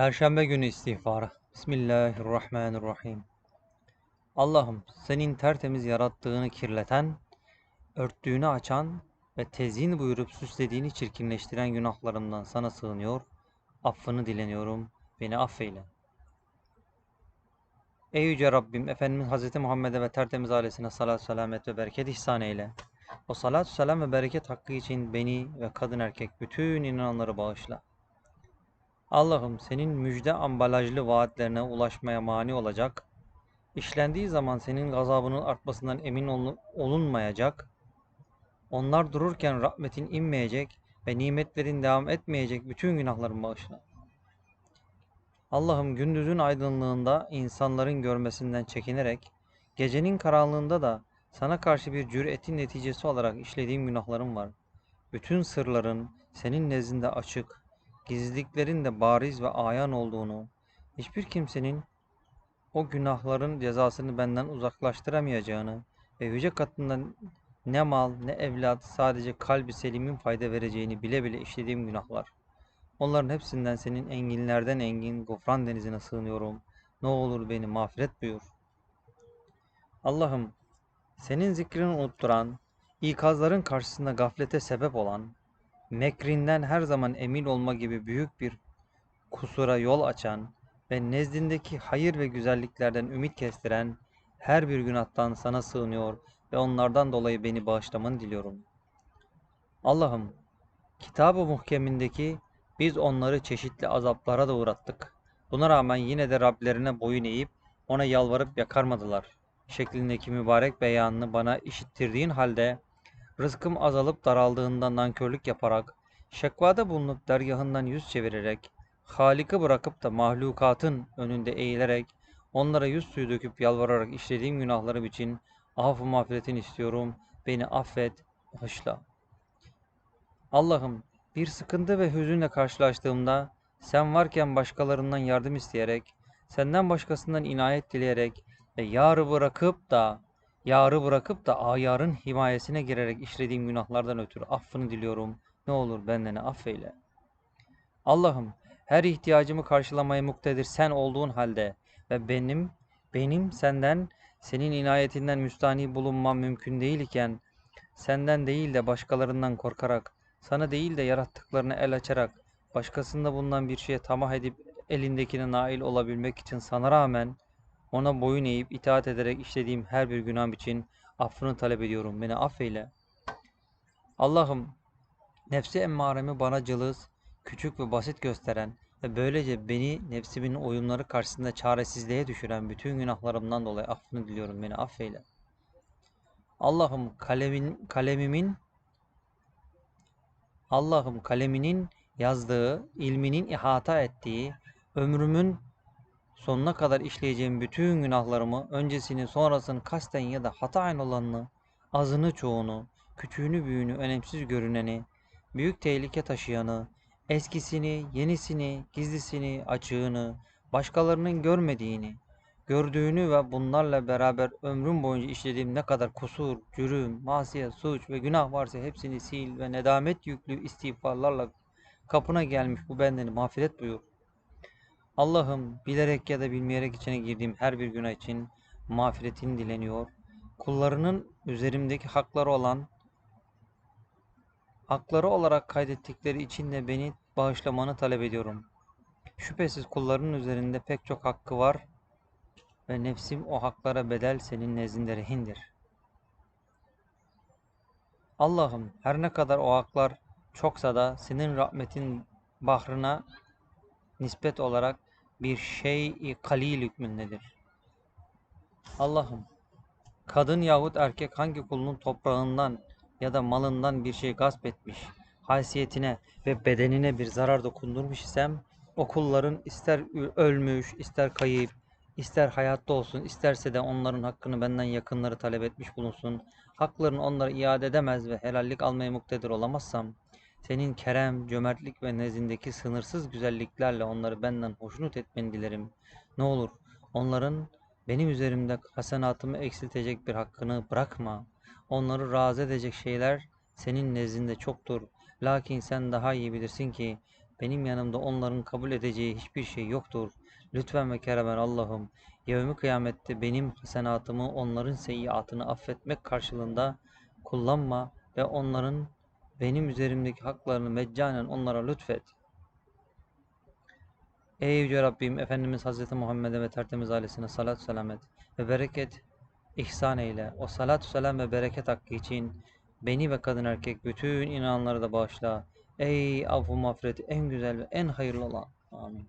Perşembe günü istiğfarı. Bismillahirrahmanirrahim. Allah'ım senin tertemiz yarattığını kirleten, örttüğünü açan ve tezyin buyurup süslediğini çirkinleştiren günahlarımdan sana sığınıyor, affını dileniyorum, beni affeyle. Ey Yüce Rabbim, Efendimiz Hz. Muhammed'e ve tertemiz ailesine salat, selamet ve bereket ihsan eyle. O salat, selam ve bereket hakkı için beni ve kadın erkek bütün inananları bağışla. Allah'ım senin müjde ambalajlı vaatlerine ulaşmaya mani olacak, işlendiği zaman senin gazabının artmasından emin ol- olunmayacak, onlar dururken rahmetin inmeyecek ve nimetlerin devam etmeyecek bütün günahlarımı bağışla. Allah'ım gündüzün aydınlığında insanların görmesinden çekinerek, gecenin karanlığında da sana karşı bir cüretin neticesi olarak işlediğim günahlarım var. Bütün sırların senin nezdinde açık, gizliliklerin de bariz ve ayan olduğunu, hiçbir kimsenin o günahların cezasını benden uzaklaştıramayacağını ve yüce katından ne mal ne evlat sadece kalbi selimin fayda vereceğini bile bile işlediğim günahlar. Onların hepsinden senin enginlerden engin gofran denizine sığınıyorum. Ne olur beni mağfiret buyur. Allah'ım senin zikrini unutturan, ikazların karşısında gaflete sebep olan, mekrinden her zaman emin olma gibi büyük bir kusura yol açan ve nezdindeki hayır ve güzelliklerden ümit kestiren her bir günahtan sana sığınıyor ve onlardan dolayı beni bağışlamanı diliyorum. Allah'ım, kitab-ı muhkemindeki biz onları çeşitli azaplara da uğrattık. Buna rağmen yine de Rablerine boyun eğip ona yalvarıp yakarmadılar. Şeklindeki mübarek beyanını bana işittirdiğin halde rızkım azalıp daraldığında nankörlük yaparak, şekvada bulunup dergahından yüz çevirerek, Halik'i bırakıp da mahlukatın önünde eğilerek, onlara yüz suyu döküp yalvararak işlediğim günahlarım için af-ı mağfiretini istiyorum. Beni affet, bağışla. Allah'ım bir sıkıntı ve hüzünle karşılaştığımda sen varken başkalarından yardım isteyerek, senden başkasından inayet dileyerek ve yarı bırakıp da yarı bırakıp da ayarın himayesine girerek işlediğim günahlardan ötürü affını diliyorum. Ne olur benden affeyle. Allah'ım her ihtiyacımı karşılamaya muktedir sen olduğun halde ve benim benim senden senin inayetinden müstani bulunmam mümkün değil iken senden değil de başkalarından korkarak sana değil de yarattıklarına el açarak başkasında bulunan bir şeye tamah edip elindekine nail olabilmek için sana rağmen ona boyun eğip itaat ederek işlediğim her bir günahım için affını talep ediyorum. Beni affeyle. Allah'ım nefsi emmaremi bana cılız, küçük ve basit gösteren ve böylece beni nefsimin oyunları karşısında çaresizliğe düşüren bütün günahlarımdan dolayı affını diliyorum. Beni affeyle. Allah'ım kalemin, kalemimin Allah'ım kaleminin yazdığı, ilminin ihata ettiği, ömrümün sonuna kadar işleyeceğim bütün günahlarımı, öncesini, sonrasını, kasten ya da hataen olanını, azını, çoğunu, küçüğünü, büyüğünü, önemsiz görüneni, büyük tehlike taşıyanı, eskisini, yenisini, gizlisini, açığını, başkalarının görmediğini, gördüğünü ve bunlarla beraber ömrüm boyunca işlediğim ne kadar kusur, cürüm, masiyet, suç ve günah varsa hepsini sil ve nedamet yüklü istiğfarlarla kapına gelmiş bu bendeni mağfiret buyur. Allah'ım bilerek ya da bilmeyerek içine girdiğim her bir günah için mağfiretini dileniyor. Kullarının üzerimdeki hakları olan hakları olarak kaydettikleri için de beni bağışlamanı talep ediyorum. Şüphesiz kulların üzerinde pek çok hakkı var ve nefsim o haklara bedel senin nezdinde rehindir. Allah'ım her ne kadar o haklar çoksa da senin rahmetin bahrına nispet olarak bir şey kalil hükmündedir. Allah'ım kadın yahut erkek hangi kulunun toprağından ya da malından bir şey gasp etmiş, haysiyetine ve bedenine bir zarar dokundurmuş isem, o kulların ister ölmüş, ister kayıp, ister hayatta olsun, isterse de onların hakkını benden yakınları talep etmiş bulunsun, haklarını onlara iade edemez ve helallik almaya muktedir olamazsam, senin kerem, cömertlik ve nezdindeki sınırsız güzelliklerle onları benden hoşnut etmeni dilerim. Ne olur onların benim üzerimde hasenatımı eksiltecek bir hakkını bırakma. Onları razı edecek şeyler senin nezdinde çoktur. Lakin sen daha iyi bilirsin ki Benim yanımda onların kabul edeceği hiçbir şey yoktur. Lütfen ve keremen Allah'ım, yevmi kıyamette benim hasenatımı onların seyyiatını affetmek karşılığında kullanma ve onların benim üzerimdeki haklarını meccanen onlara lütfet. Ey Yüce Rabbim, Efendimiz Hazreti Muhammed'e ve tertemiz ailesine salat selamet ve bereket ihsan eyle. O salat selam ve bereket hakkı için beni ve kadın erkek bütün inananları da bağışla. Ey affu mağfiret en güzel ve en hayırlı olan. Amin.